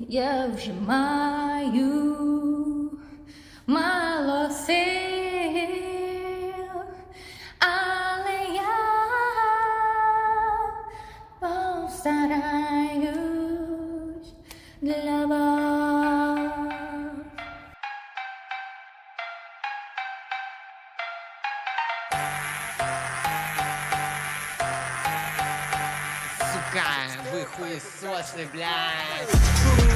Я вже маю мало сил, але я постараюсь для вас. Сука, вы хуесосы, блядь.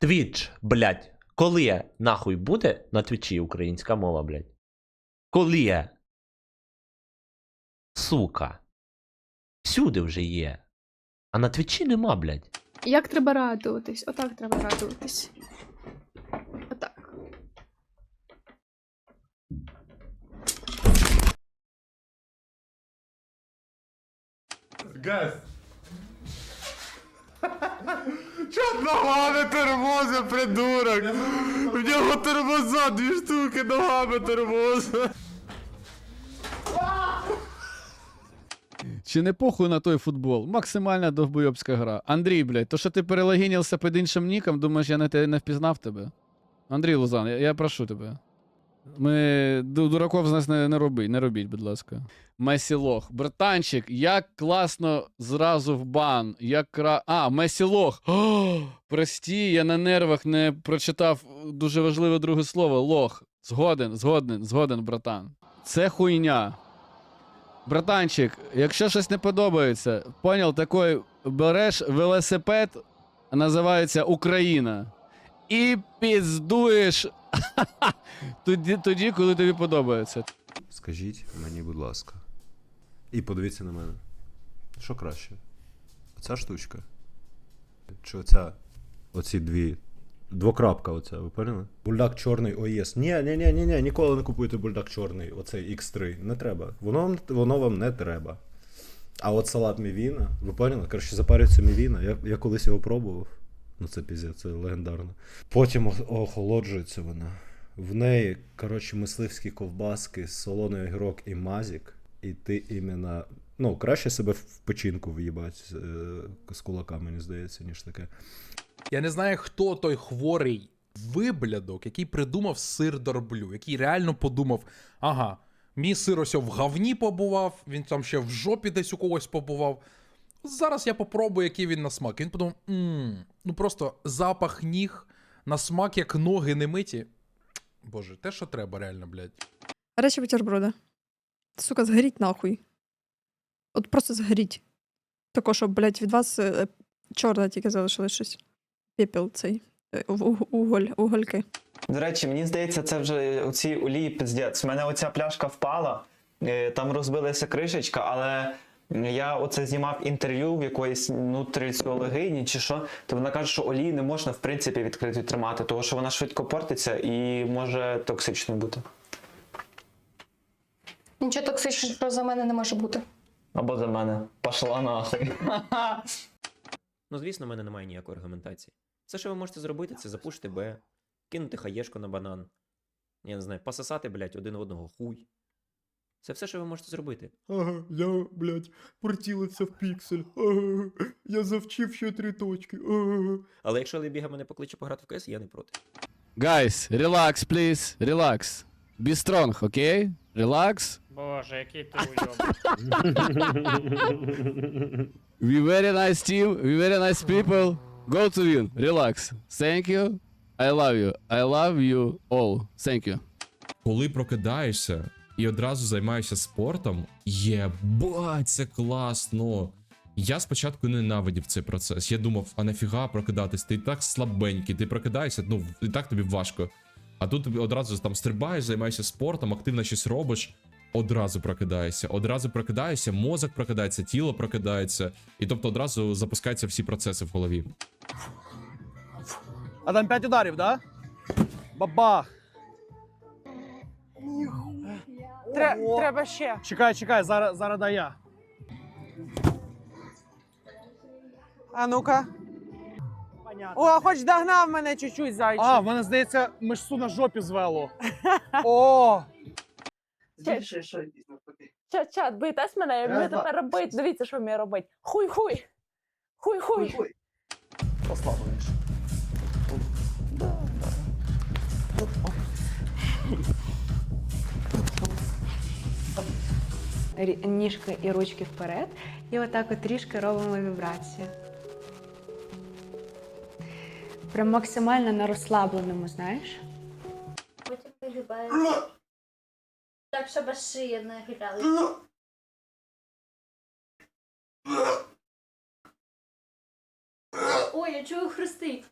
Твіч, блядь. Коли нахуй буде на твічі українська мова, блядь? Коли? Сука. Всюди вже є. А на твічі нема, блядь. Як треба радуватись? Отак треба радуватись. Отак. Газ. Чо ногами тормоза, придурок? В нього тормоза, дві штуки ногами тормоза. Чи не похуй на той футбол? Максимальна довбойобська гра. Андрій, блядь, то що ти перелогінився під іншим ніком, думаєш, я не, те- не впізнав тебе? Андрій Лузан, я, я прошу тебе. Ми дураков з нас не, не робіть, не робіть, будь ласка. Месі Лох. Братанчик, як класно зразу в бан. Як кра... А, Месі Лох. О, прості, я на нервах не прочитав дуже важливе друге слово. Лох. Згоден, згоден, згоден, братан. Це хуйня. Братанчик, якщо щось не подобається, понял, такой береш велосипед, називається Україна, і піздуєш тоді, тоді, коли тобі подобається. Скажіть мені, будь ласка. І подивіться на мене. Що краще? Оця штучка? Чи оця? Оці дві. Двокрапка оця, ви поняли? Бульдак чорний ОЄС. Ні, ні, ні, ні, ні, ніколи не купуйте бульдак чорний, оцей X3. Не треба. Воно, вам- воно вам не треба. А от салат мівіна, ви поняли? Коротше, запарюється мівіна. Я, я колись його пробував. Ну це піздець, це легендарно. Потім охолоджується вона. В неї, коротше, мисливські ковбаски, солоний огірок і мазік. І ти іменно. Ну, краще себе в печінку в'їбать з, е, з кулака, мені здається, ніж таке. Я не знаю, хто той хворий виблядок, який придумав сир дорблю, який реально подумав: ага, мій сир ось в говні побував, він там ще в жопі десь у когось побував. Зараз я попробую, який він на смак. Він подумав: мм, ну просто запах ніг на смак, як ноги не миті. Боже, те, що треба, реально, блядь. Речі бутерброда. Сука, згоріть нахуй. От просто згоріть. Тако, щоб, блядь, від вас е, чорне тільки залишилось щось. Пепел цей. е, у- у- Уголь, угольки. До речі, мені здається, це вже у цій олії пиздець. У мене оця пляшка впала, е, там розбилася кришечка, але я оце знімав інтерв'ю в якоїсь нутриціологині чи що, то вона каже, що олії не можна в принципі відкрито тримати, тому що вона швидко портиться і може токсичною бути. Нічого токсичного за мене не може бути. Або за мене. Пошла нахуй. Ну, звісно, в мене немає ніякої аргументації. Все, що ви можете зробити, це запушити Б, кинути хаєшку на банан. Я не знаю, пососати, блядь, один одного хуй. Це все, що ви можете зробити. Ага, я, блядь, портілився в піксель. Ага, я завчив ще три точки. Ага. Але якщо Лебіга мене покличе пограти в КС, я не проти. Guys, relax, please, relax. Be strong, окей? Relax. Боже, який ти уйоб. We very nice team, we very nice people. Go to win, relax. Thank you. I love you. I love you all. Thank you. коли прокидаєшся і одразу займаєшся спортом, єбать, це класно. Я спочатку ненавидів цей процес. Я думав, а нафіга прокидатись? Ти і так слабенький, ти прокидаєшся, ну і так тобі важко. А тут тобі одразу там стрибаєш, займаєшся спортом, активно щось робиш, одразу прокидаєшся. Одразу прокидаєшся, мозок прокидається, тіло прокидається, і тобто одразу запускаються всі процеси в голові. А там 5 ударів, да? Бабах! Треба ще. Чекай, чекай, зараз, зараз дай я. А ну-ка. О, хоч догнав мене чуть-чуть, зайчик. А, в мене здається, мишцу на жопі звело. О! Чат, чат, битесь мене, я вмію тепер робити. Дивіться, що вмію робити. Хуй-хуй. Хуй-хуй. Ніжки і ручки вперед. І отак от трішки робимо вібрації. Прям максимально на розслабленому, знаєш? Потім вигибаєш. Так, щоб шия не гиляла. Ой, я чую хрустить.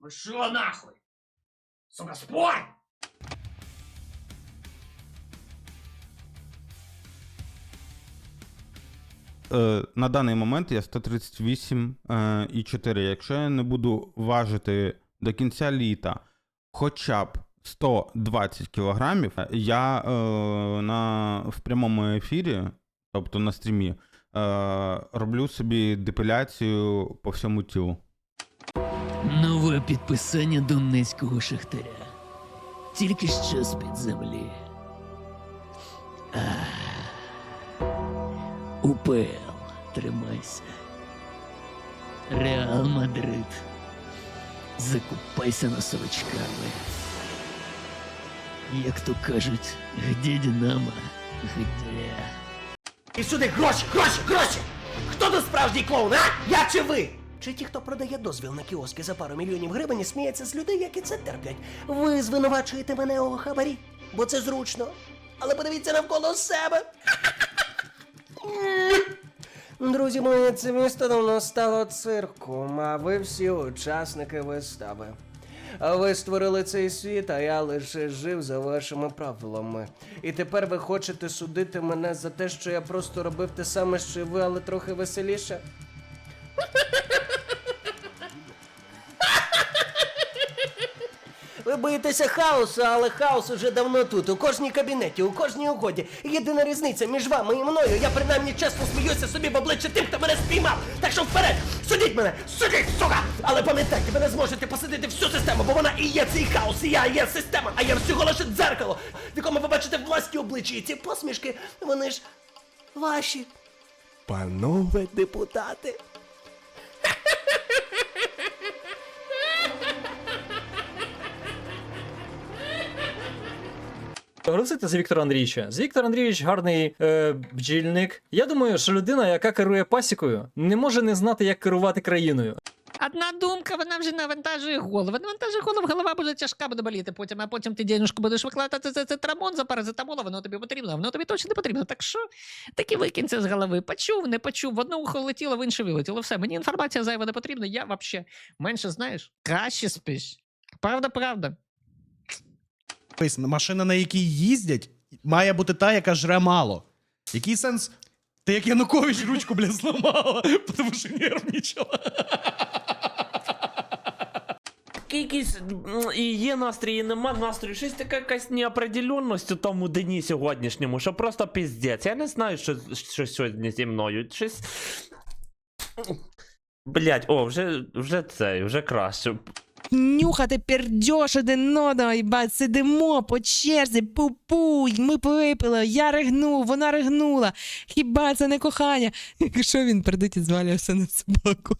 Ви що нахуй? Сука, спорт! Е, на даний момент я 138 е, і 4. Якщо я не буду важити до кінця літа хоча б 120 кілограмів, я е, на, в прямому ефірі, тобто на стрімі, е, роблю собі депіляцію по всьому тілу. Нове підписання Донецького шахтаря. Тільки що з-під землі. УПЛ, тримайся. Реал Мадрид. Закупайся носовичками. Як то кажуть, где Динамо, где. І сюди гроші, гроші, гроші! Хто тут справжній клоун, а? Я чи ви? Чи ті, хто продає дозвіл на кіоски за пару мільйонів гривень сміється з людей, які це терплять? Ви звинувачуєте мене у хабарі, бо це зручно. Але подивіться навколо себе. Друзі мої, це місто давно стало цирком, а ви всі учасники вистави. А ви створили цей світ, а я лише жив за вашими правилами. І тепер ви хочете судити мене за те, що я просто робив те саме, що і ви, але трохи веселіше? Ви боїтеся хаосу, але хаос уже давно тут, у кожній кабінеті, у кожній угоді. Єдина різниця між вами і мною. Я принаймні чесно сміюся собі в обличчя тим, хто мене спіймав. Так що вперед! Судіть мене! Судіть, сука! Але пам'ятайте, ви не зможете посадити всю систему, бо вона і є цей хаос, і я є система, а я всього лише дзеркало, в якому ви бачите власні обличчя, і ці посмішки, вони ж ваші. Панове депутати. Голосуйте за Віктора Андрійовича. З Віктор Андрійович гарний е, бджільник. Я думаю, що людина, яка керує пасікою, не може не знати, як керувати країною. Одна думка, вона вже навантажує голову. Навантажує голову, голова буде тяжка, буде боліти потім, а потім ти денежку будеш викладати за цитрамон, за паразитамол, воно тобі потрібно, воно тобі точно не потрібно. Так що таки викинь це з голови. Почув, не почув, в одне ухо летіло, в інше вилетіло. Все, мені інформація зайва не потрібна, я взагалі менше знаєш, краще спиш. Правда, правда. Машина, на якій їздять, має бути та, яка жре мало. Який сенс? Ти як Янукович ручку, бля, зламала, тому що нервничала. Якийсь м, і є настрій, і нема настрою. Щось така якась неопределенність у тому дні сьогоднішньому, що просто піздець. Я не знаю, що, що сьогодні зі мною. Щось. Блять, о, вже, вже це, вже краще. Нюхати пердьош один одного, їбать, сидимо по черзі, пупуй, ми випили, я ригнув, вона ригнула. Хіба це не кохання? Якщо він пердить і звалюється на собаку.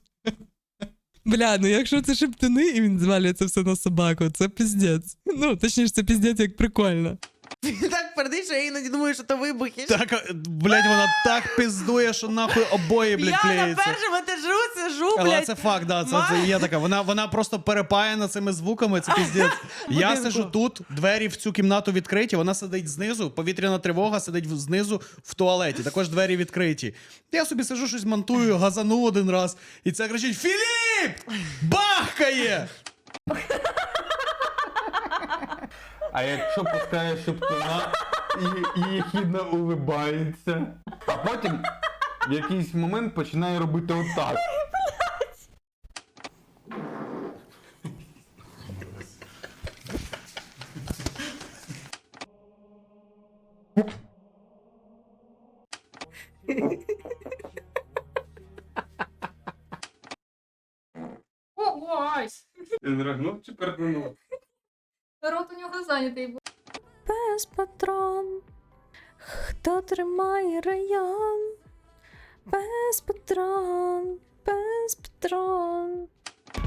Бля, ну якщо це шептуни і він звалюється все на собаку, це піздець. Ну, точніше, це піздець як прикольно. Він так пердить, що я іноді думаю, що то вибухи. Так, блядь, вона так пиздує, що нахуй обоє, блядь, Я на клеїться. першому етажу сижу, Але блядь. це факт, да, це, це є така. Вона, вона просто перепаяна цими звуками, це піздець. Я Будинку. сижу тут, двері в цю кімнату відкриті, вона сидить знизу, повітряна тривога сидить в- знизу в туалеті. Також двері відкриті. Я собі сижу, щось монтую, газанув один раз, і це кричить: Філіп! Бахкає! А якщо пускаєш шептуна, і, і єхідно улибається. А потім в якийсь момент починає робити отак. Ой, Він рагнув чи перднув? рот у нього зайнятий був. Без патрон. Хто тримає район? Без патрон, без патрон.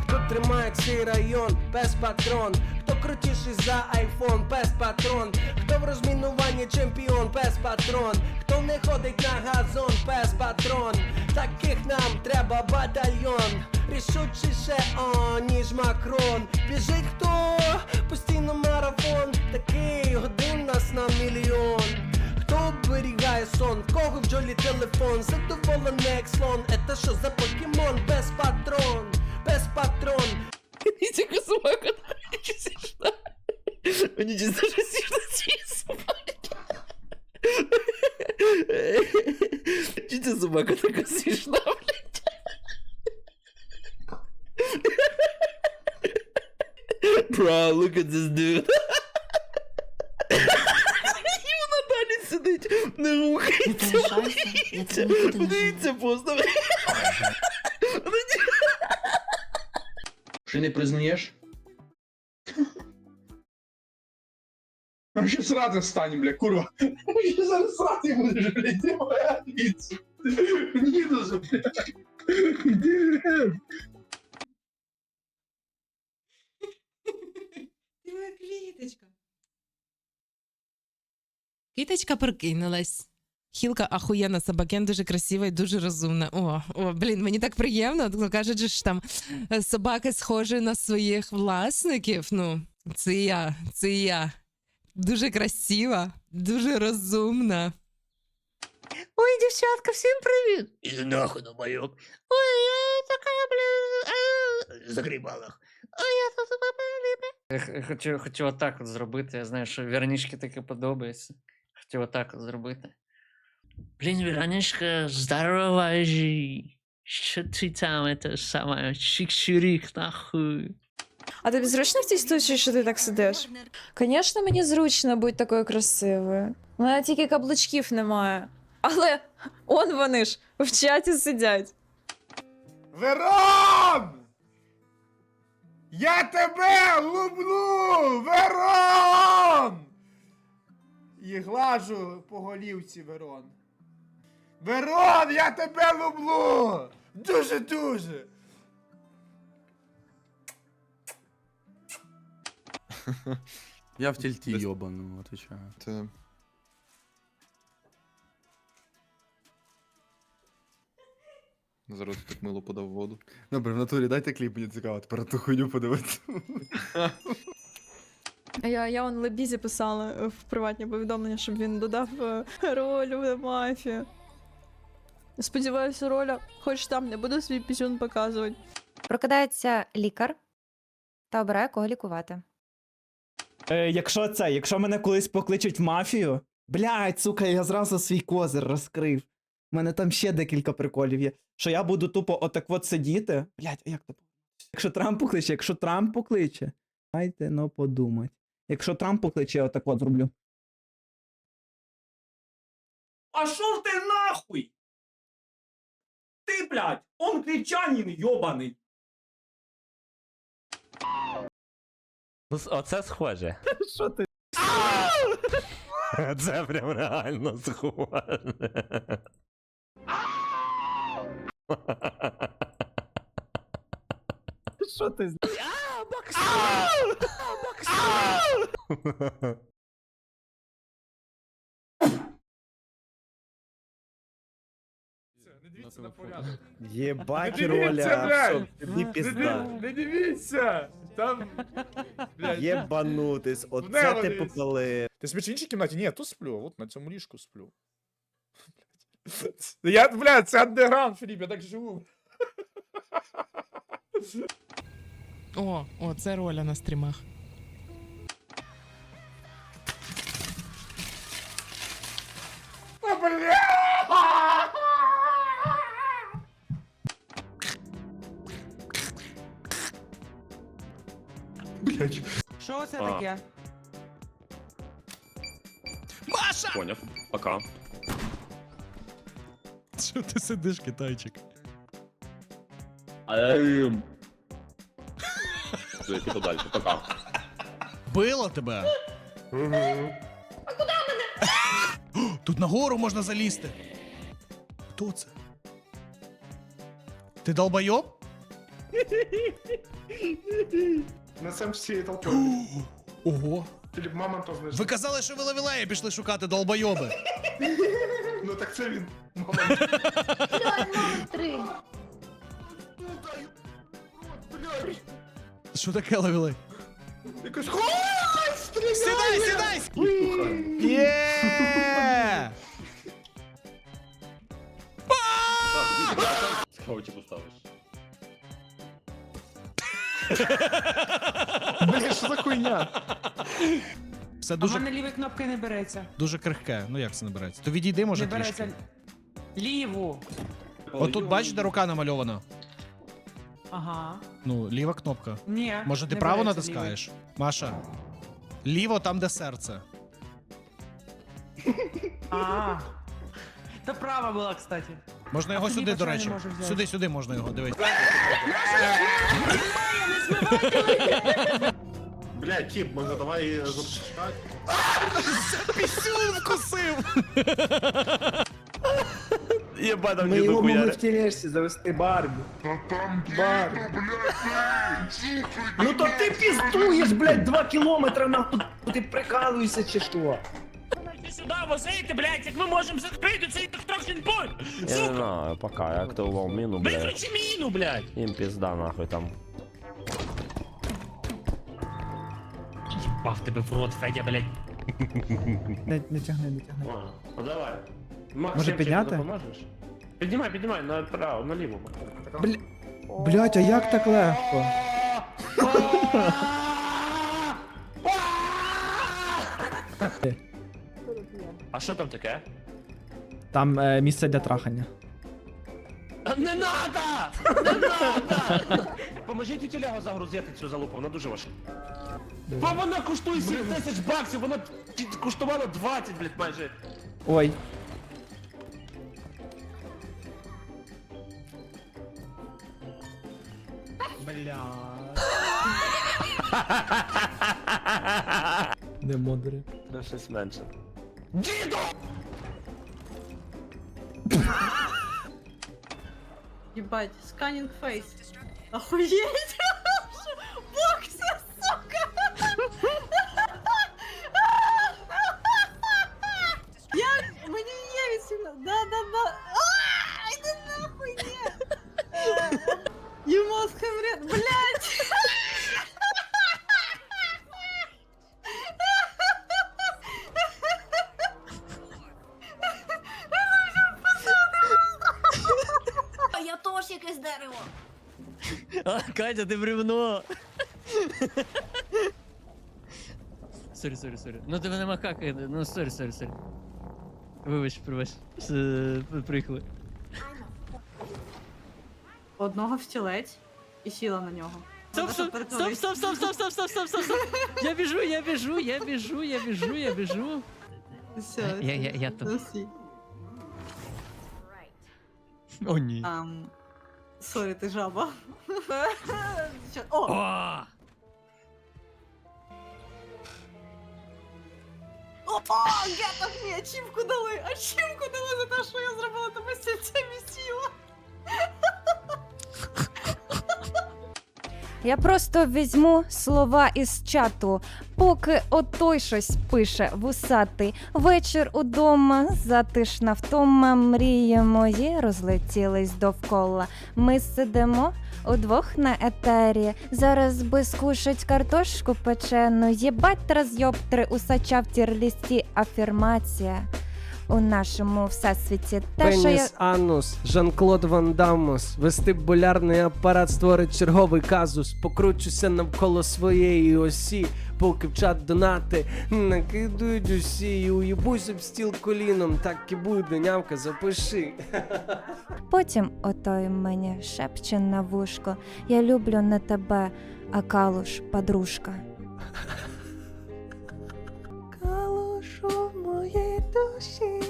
Хто тримає цей район без патрон? Хто крутіший за айфон без патрон? Хто в розмінуванні чемпіон без патрон? Хто не ходить на газон без патрон? Таких нам треба батальйон. Рішучіше, о, ніж Макрон. Біжить хто? Постійно марафон. Такий годин нас на мільйон. Хто оберігає сон, в кого в джолі телефон, задоволений як слон, это що за покемон, без патрон, без патрон. Тільки собака смішна. Мені дійсно дуже смішно ці собаки. Чи ця собака така смішна, блядь? Bro, look at this dude. І вона далі сидить, не рухається, боїться, боїться просто. Ти не признаєш? Ще срати стань, бля, курва. Ще зараз срати будеш, бля, ти моя Квіточка прокинулась. Хілка ахуєнна, собакен дуже красива і дуже розумна. О, о, блін, мені так приємно. То Кажуть, же ж там е, собаки схожі на своїх власників. Ну, це я, це я. Дуже красива, дуже розумна. Ой, дівчатка, всім привіт! Іди нахуй на майок. Ой, я така, бля, загрібалах. Ой, я тут тебе Хочу, хочу отак от зробити. Я знаю, що Веронички таке подобається. Хочу отак от зробити. Блін, Вероничка, здорова жі. Що ти там, це саме, чик-чирик, нахуй. А тобі зручно в цій студії, що ти так сидиш? Звісно, мені зручно бути такою красивою. У мене тільки каблучків немає. Але он вони ж в чаті сидять. Верон! Я тебе люблю! Верон! І глажу по голівці, Верон. Верон, я тебе люблю! Дуже-дуже! Я в тільті йобану, отвечаю. Це... Зараз так мило подав воду. Добре, в натурі дайте кліп, мені цікаво, тепер ту хуйню подивитися. Я, я он Лебізі писала е, в приватні повідомлення, щоб він додав е, роль в мафії. Сподіваюся, роля, хоч там не буде свій пісюн показувати. Прокидається лікар та обирає кого лікувати. Е, якщо це, якщо мене колись покличуть в мафію, блядь, сука, я зразу свій козир розкрив. У мене там ще декілька приколів є. Що я буду тупо отак от сидіти. Блядь, а як то? Якщо Трамп покличе, якщо Трамп покличе, дайте ну подумать. Якщо Трамп покличе, я отак от зроблю. А шо ти нахуй? Ти, блядь, он кричанин йобаний. Ну, оце схоже. Що ти? Це прям реально схоже. Що ти? Не дивіться на порядок. Єбать, Не дивіться, блядь! тобі Не, не дивіться! Там. Блядь. Єбанутись, оце ти попали. Ти спиш в іншій кімнаті? Ні, тут сплю, от на цьому ліжку сплю. Блядь. Я, блядь, це андеграунд, Філіп, я так живу. О, о, це роля на стрімах. Що це А. таке? Поняв. Пока. Що ти сидиш, китайчик? Все, піду далі. Пока. Било тебе? А куди мене? Тут нагору можна залізти. Хто це? Ти долбойоб? На сам всі толкали. Ого. Філіп Мамонтов знайшов. Ви казали, що ви лавілеї пішли шукати долбойоби. Ну так це він. Три. Що таке? Якось Сідай, сідай! Є! Сховчі поставиш. Бля, що за хуйня? Все А в дуже, мене лівої кнопки не береться. дуже крихке. Ну як це не береться? То відійди, може, не береться. трішки. Ліву. Отут бачиш, де рука намальована? Ага. Ну, ліва кнопка. Ні. Може, ти не право береться натискаєш? Маша. Ліво там, де серце. лівий. А. Та права була, кстати. Можна його А тоді сюди, до не речі. можу взяти. Сюди, сюди можна його, дивись. Бля, тіп, може давай запускати? Пісюн вкусив! Єба там ніби хуяри. тележці завести Барбі. Барбі. Ну то ти піздуєш, блядь, два кілометри нахуй. Ти прикалуєшся чи що? Сюди возити, блядь, як ми можемо закрити цей трохи пункт. Я не знаю, пока, я активував міну, блядь. Виключи міну, блядь. Їм пізда, нахуй там. Їбав тебе в рот, Федя, блядь. Не, не тягни, не тягни. Ну давай. Може, підняти? Піднімай, піднімай, направо, наліво. Бля... Блять, а як так легко? А що там таке? Там е, місце для трахання. Не надо! Не надо! Поможіть у тілягу загрузити цю залупу, вона дуже важка. Бо вона коштує 7 тисяч баксів, вона коштувала 20, блядь, майже. Ой. Не модері. Ну, щось менше. Ебать, сканинг фейс. Охуеть! Ти бревно. Сорі, сорі, сорі. Ну тебе нема как. Ну сорі, сорі, сорі. Вибач, пробач. Е, Приїхали. Одного в стілець і сіла на нього. Стоп, стоп, стоп, стоп, стоп, стоп, стоп, стоп, стоп, стоп, стоп. Я біжу, я біжу, я біжу, я біжу, я біжу. Все, Я, я, я тут. О, ні. Ам, Сорі, ти жаба. Ща- О! О! Опа! Я так мені ачівку дали! Ачівку дали за те, що я зробила тебе сільцем і Я просто візьму слова із чату, поки отой щось пише вусатий. Вечір удома, затишна втома, мрії мої розлетілись довкола. Ми сидимо удвох на етері. Зараз би скушать картошку печену. Єбать розйоб три усача в тірлісті афірмація. У нашому всесвіті. Те, що я Пеніс Анус, Жан-Клод Ван Дамус, вестибулярний апарат створить черговий казус. Покручуся навколо своєї осі, поки в чат донати накидують усі і уїбусь об стіл коліном. Так і буде, нямка, запиши. потім отой мені шепче на вушко. Я люблю не тебе, а калуш, подружка. душі.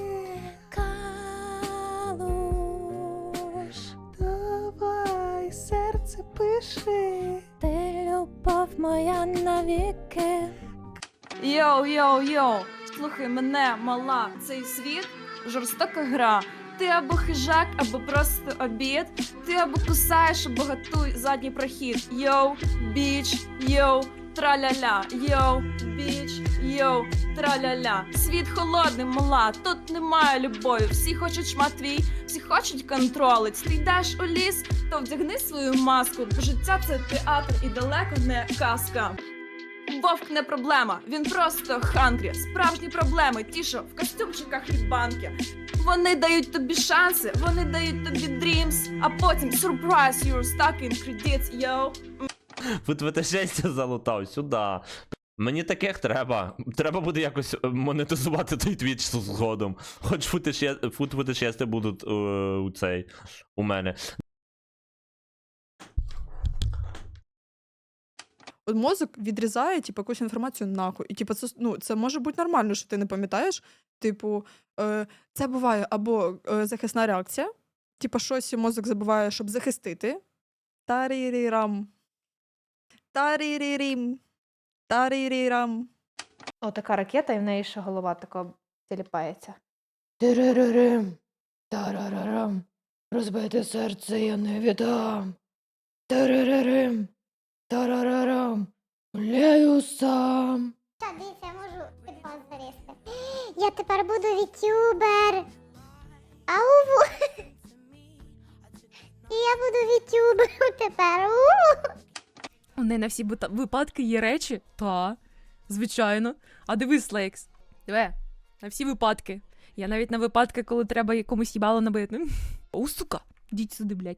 Калуш. Давай серце пиши. Ти любов моя навіки. Йоу, йоу, йоу, слухай мене, мала, цей світ жорстока гра. Ти або хижак, або просто обід. Ти або кусаєш, або готуй задній прохід. Йоу, біч, йоу, траля-ля, йоу, біч, йоу, траля-ля. Світ холодний, мала, тут немає любові. Всі хочуть шмат твій, всі хочуть контролить. Ти йдеш у ліс, то вдягни свою маску, бо життя це театр і далеко не казка. Вовк не проблема, він просто хандрі. Справжні проблеми, ті, що в костюмчиках від банки. Вони дають тобі шанси, вони дають тобі dreams, а потім surprise, you're stuck in credits, yo. ФТВ-6 залутав сюди. Мені таких треба. Треба буде якось е, монетизувати той твіч згодом. Хоч фут-футишести будуть е, у цей у мене. От мозок відрізає, типу, якусь інформацію нахуй. І типу, це, ну, це може бути нормально, що ти не пам'ятаєш. Типу, е, це буває або е, захисна реакція, типу, щось мозок забуває, щоб захистити. Тарірірам. Тарірірім. Тарірірам. Отака ракета, і в неї ще голова така тіліпається. Тириририм, тарарарам, розбите серце я не віддам. Тириририм, тарарарам, гуляю сам. Дивіться, я можу підпас залізти. Я тепер буду вітюбер. Ау! І я буду вітюбером тепер. У! У неї на всі випадки є речі? Та, звичайно. А дивись, Лейкс. Диви, на всі випадки. Я навіть на випадки, коли треба якомусь їбало набити. О, сука, ідіть сюди, блядь.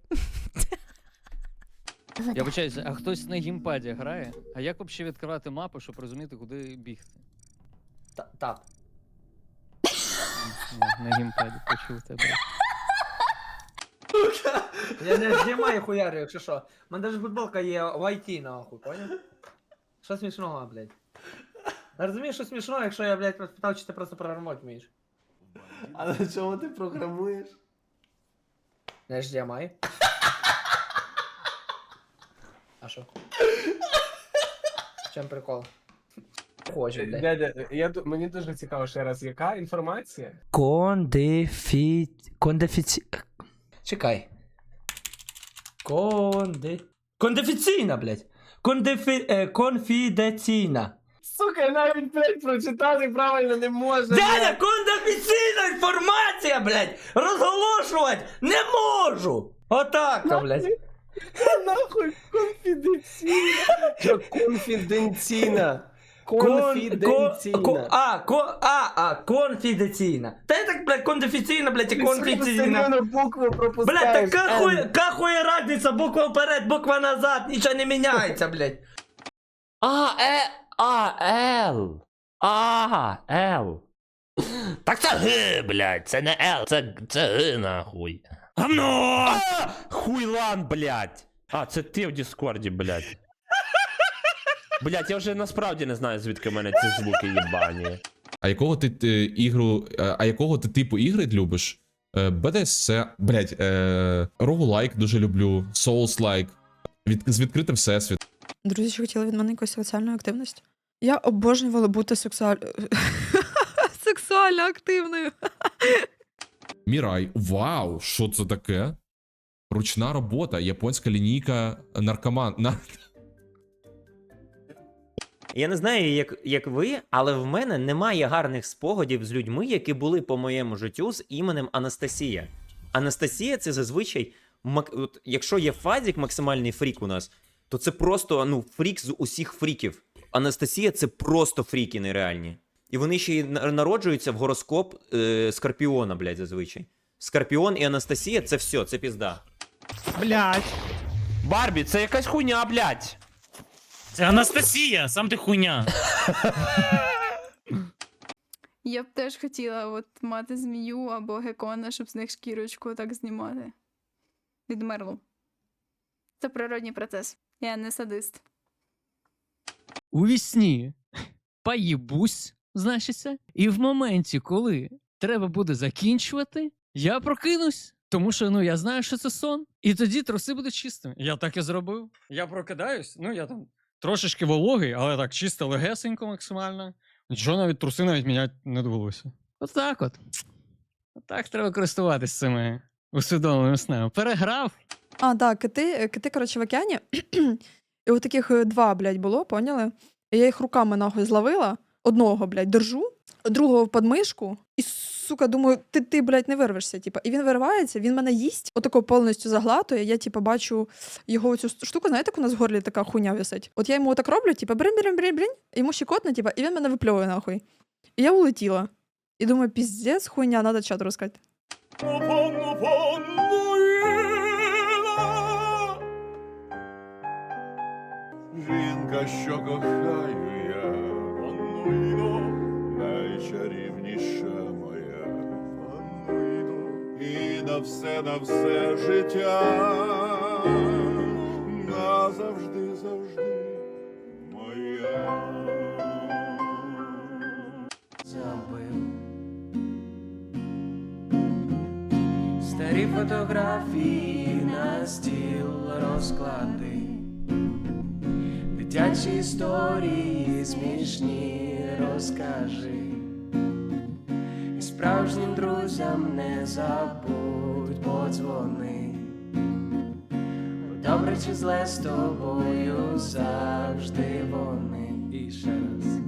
Я вибачаюся, а хтось на гімпаді грає? А як взагалі відкривати мапу, щоб розуміти, куди бігти? Так. На гімпаді почув тебе. Я не знімаю хуярю, якщо що. У мене навіть футболка є в IT, нахуй, поняв? Що смішного, блядь? Розумієш, що смішного, якщо я, блядь, спитав, чи ти просто програмувати вмієш. А на чому ти програмуєш? Не HDMI. А що? В чим прикол? Хочу, блядь. Дядя, я, ду- мені дуже цікаво ще раз, яка інформація? Кондифі... Кондифіці... Чекай. Конди... Кондифіційна, блядь. Кондифі... Е, конфіденційна. Сука, я навіть, блядь, прочитати правильно не можу. Дядя, кондифіційна інформація, блядь! Розголошувати не можу! Отак, блядь. Нахуй, конфіденційна. Що конфіденційна? Кон, Конфіденційна. ко, а, ко, а, а, конфіденційна. Та я так, блядь, конфіденційна, блядь, і конфіденційна. букву Блядь, пропускаєш. така Н. хуя, какує разниця, буква вперед, буква назад, нічого не міняється, блядь. А, е, а, Л. А, Л. Так це Г, блядь, це не Л, це, це Г, нахуй. Гамно! Хуйлан, блядь! А, це ти в Діскорді, блядь. Блядь, я вже насправді не знаю, звідки в мене ці звуки їбані. А якого ти, ти ігру, е, а якого ти типу ігри любиш? Е, BDSC, блять, е, Roguelike дуже люблю, Souls-like, від, з відкритим всесвіт. Друзі, чи хотіли від мене якусь соціальну активність? Я обожнювала бути сексуаль... сексуально активною. Мірай, вау, що це таке? Ручна робота, японська лінійка наркоман. Я не знаю, як, як ви, але в мене немає гарних спогадів з людьми, які були по моєму життю з іменем Анастасія. Анастасія це зазвичай, мак... от, якщо є фазік, максимальний фрік у нас, то це просто ну, фрік з усіх фріків. Анастасія це просто фріки нереальні. І вони ще й народжуються в гороскоп е, Скорпіона, блядь, зазвичай. Скорпіон і Анастасія це все, це пізда. Блять. Барбі, це якась хуйня, блять. Це Анастасія, сам ти хуйня. Я б теж хотіла от мати змію або гекона, щоб з них шкірочку так знімати. Відмерлу. Це природній процес. Я не садист. У вісні поїбусь, значиться, і в моменті, коли треба буде закінчувати, я прокинусь. Тому що ну я знаю, що це сон, і тоді труси будуть чистими. Я так і зробив. Я прокидаюсь, ну я там трошечки вологий, але так чисто легесенько максимально. Нічого навіть труси навіть міняти не довелося. Отак от. Отак треба користуватись цими усвідомленими снами. Переграв. А, так, кити, кити, коротше, в океані. І от таких е, два, блядь, було, поняли? І я їх руками нахуй зловила. Одного, блядь, держу, другого в подмишку. І, сука, думаю, ти, ти блядь, не вирвешся. Типа. І він виривається, він мене їсть, отако повністю заглатує. Я, типа, бачу його цю штуку, знаєте, як у нас в горлі така хуйня висить. От я йому так роблю, типа, брин брин брин брин йому щекотно, типа, і він мене випльовує нахуй. І я улетіла. І думаю, піздець, хуйня, треба чат розказати. Жінка, що кохаю я, найчарівніша і на все, на все життя, назавжди, завжди моя. забив. Старі фотографії на стіл розклади. Дитячі історії смішні розкажи. Справжнім друзям не забудь подзвони. Добре чи зле з тобою завжди вони. І ще раз.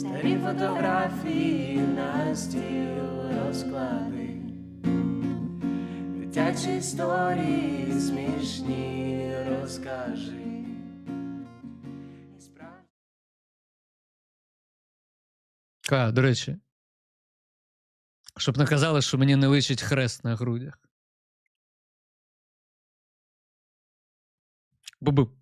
Старі фотографії на стіл розклади. Дитячі історії смішні розкажи. До речі. Щоб не казали, що мені не личить хрест на грудях. Бу-бу.